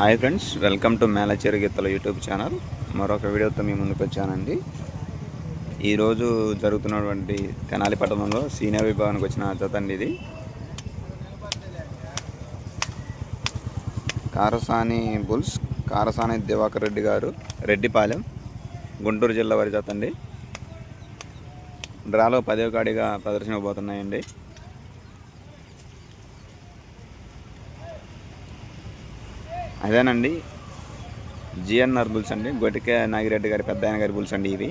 Hi friends welcome to Melacheru గీతల YouTube channel. మరొక వీడియోతో మీ ముందుకు వచ్చానండి. ఈరోజు జరుగుతున్నటువంటి తెనాలి పట్టణంలో సీనియర్ విభాగానికి వచ్చిన జత అండి ఇది. కారసాని బుల్స్ కారసాని దివాకర్ రెడ్డి గారు రెడ్డిపాలెం గుంటూరు జిల్లా వారి జత డ్రాలో పదవ కాడిగా ప్రదర్శన పోతున్నాయండి. అదేనండి జిఎన్ఆర్ బుల్స్ అండి గొటికే నాగిరెడ్డి గారి పెద్ద ఆయన గారి బుల్స్ అండి ఇవి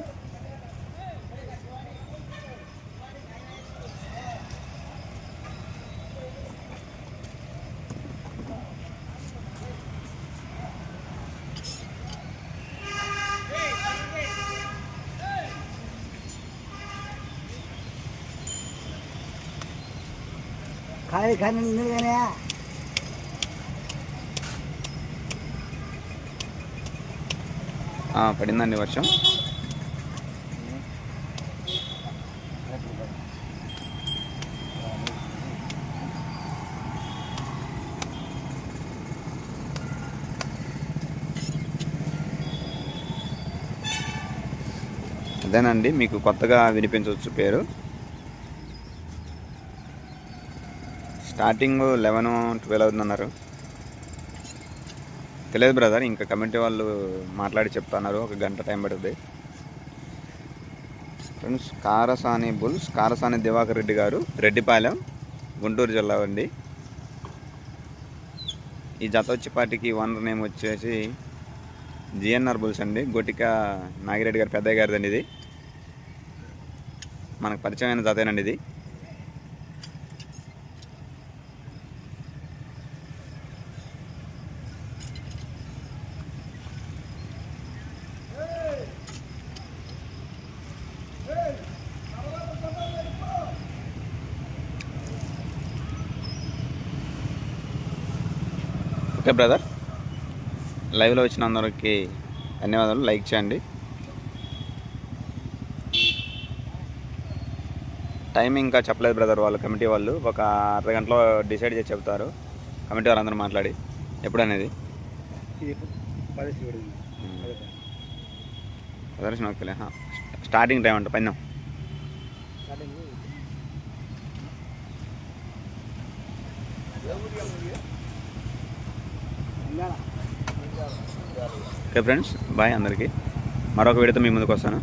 खाली खाने పడిందండి వర్షం. అదేనండి మీకు కొత్తగా వినిపించవచ్చు పేరు. స్టార్టింగ్ లెవెన్ ట్వెల్వ్ అవుతుందన్నారు. తెలియదు బ్రదర్ ఇంకా కమిటీ వాళ్ళు మాట్లాడి చెప్తున్నారు ఒక గంట టైం పడుతుంది ఫ్రెండ్స్ కారసాని బుల్స్ కారసాని దివాకర్ రెడ్డి గారు రెడ్డిపాలెం గుంటూరు జిల్లా అండి ఈ జత వచ్చేపాటికి ఓనర్ నేమ్ వచ్చేసి జిఎన్ఆర్ బుల్స్ అండి గొటిక నాగిరెడ్డి గారు పెద్దయ్య గారిదండి ఇది. మనకు పరిచయమైన జతేనండి ఇది. Okay brother. లైవ్లో వచ్చిన అందరికి ధన్యవాదాలు. లైక్ చేయండి. టైం ఇంకా చెప్పలేదు బ్రదర్ వాళ్ళు కమిటీ వాళ్ళు. ఒక అర్ధ గంటలో డిసైడ్ చేసి చెప్తారు. కమిటీ వాళ్ళందరూ మాట్లాడి. ఎప్పుడు అనేది ప్రదర్శన ఓకేలే స్టార్టింగ్ టైం అంట పైన. స్టార్టింగ్. ఓకే ఫ్రెండ్స్ బాయ్ అందరికీ. మరొక వీడియోతో మీ ముందుకు వస్తాను.